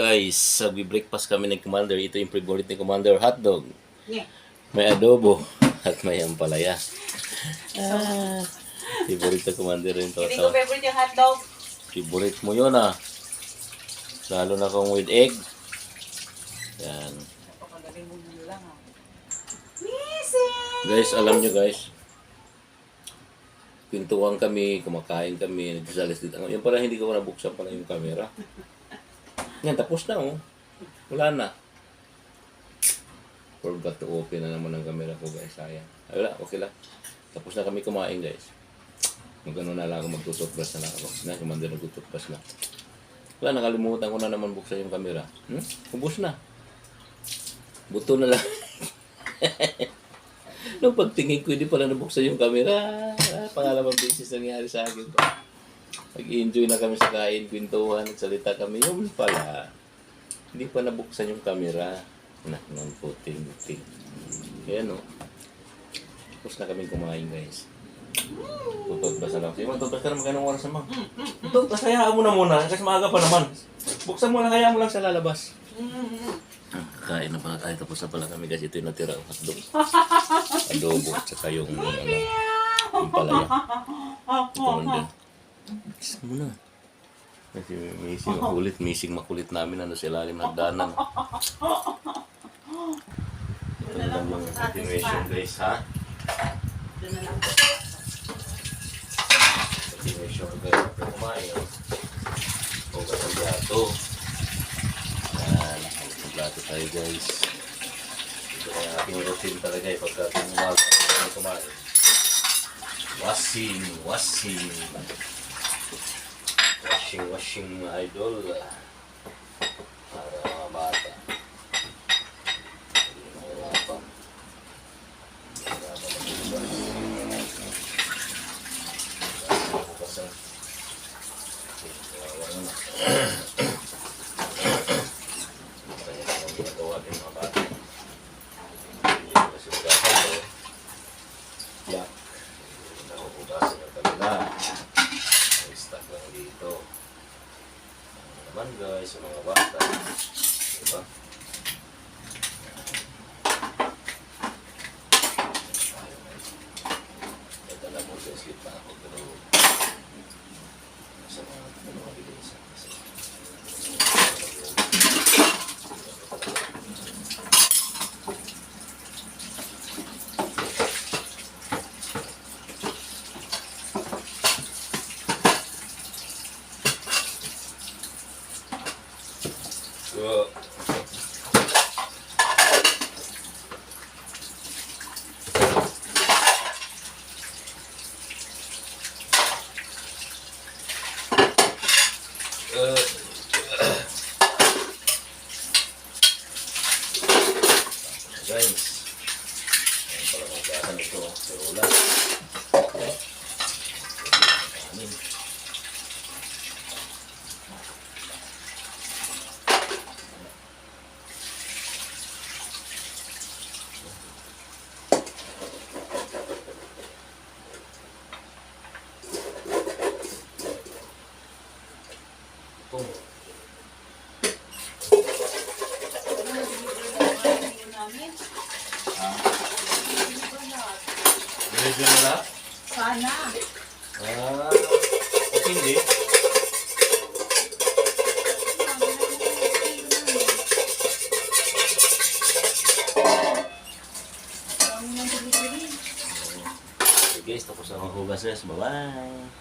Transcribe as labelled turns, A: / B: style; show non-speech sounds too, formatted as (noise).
A: Guys, sagbi-breakfast kami ng Commander. Ito yung favorite ni Commander, hotdog.
B: Yeah.
A: May adobo at may ampalaya. Ah, favorite ni Commander rin to.
B: Hindi ko favorite yung hotdog.
A: Favorite mo yun ah. Lalo na kung with egg. Yan.
B: Napakagaling mo na lang ah. Missing!
A: Guys, alam nyo guys, pintuan kami, kumakain kami, nagsasalis dito. Yan pala hindi ko nabuksan pala yung camera. Yan, tapos na oh. Wala na. Forgot to open na naman ang camera ko guys. Sayang. Ay, wala, okay lang. Tapos na kami kumain guys. Magano na lang ako magtututbrush na lang ako. Na, kumanda nagtututbrush na. Wala, nakalimutan ko na naman buksan yung camera. Hmm? Ubus na. Buto na lang. (laughs) Nung pagtingin ko, hindi pala nabuksan yung camera. Ah, pangalawang beses nangyari sa akin to. Nag-enjoy na kami sa kain, kwentuhan, nagsalita kami. Yung pala, hindi pa nabuksan yung camera. Nak, ng puting, puting. Kaya no. Tapos na kami kumain, guys. Tututbas na lang. Sige, magtutbas ka na magkanong oras naman. Tututbas, hayaan mo na muna. Kasi maaga pa naman. Buksan mo lang, hayaan mo lang sa lalabas. Kain na pala tayo. Tapos na pala kami kasi ito yung natira ang hotdog. Adobo. Tsaka yung ano, yung palaya. Ito man din. Kiss mo na. Kasi missing makulit. Missing makulit namin ano sa ilalim ng danan. Ito na lang yung continuation guys ha.
B: Doon na lang.
A: Continuation guys. Kumain. Huwag ang plato. Yan. Ang plato tayo guys. Ito ang ating routine talaga eh. Pagka tumumaga kami kumain. Washing, washing. Washing, washing idol. Para mga bata. Hindi. Kaya naman ginagawa din mga bata. Hindi ko kasi bukasan to. Yak. Hindi na ako bukasan yung kanila. May stock lang dito. Guys, yung mga bata. Diba? Dadala mo sa sleep na ako pero sa mga ano mga bilisan kasi Uh, guys, ayun pala magkasan ito, pero wala. Kanin. Ito.
B: namin.
A: Medyo na lang?
B: Sana.
A: Ah, okay hindi. Okay guys, tapos ang hugas guys. Bye-bye.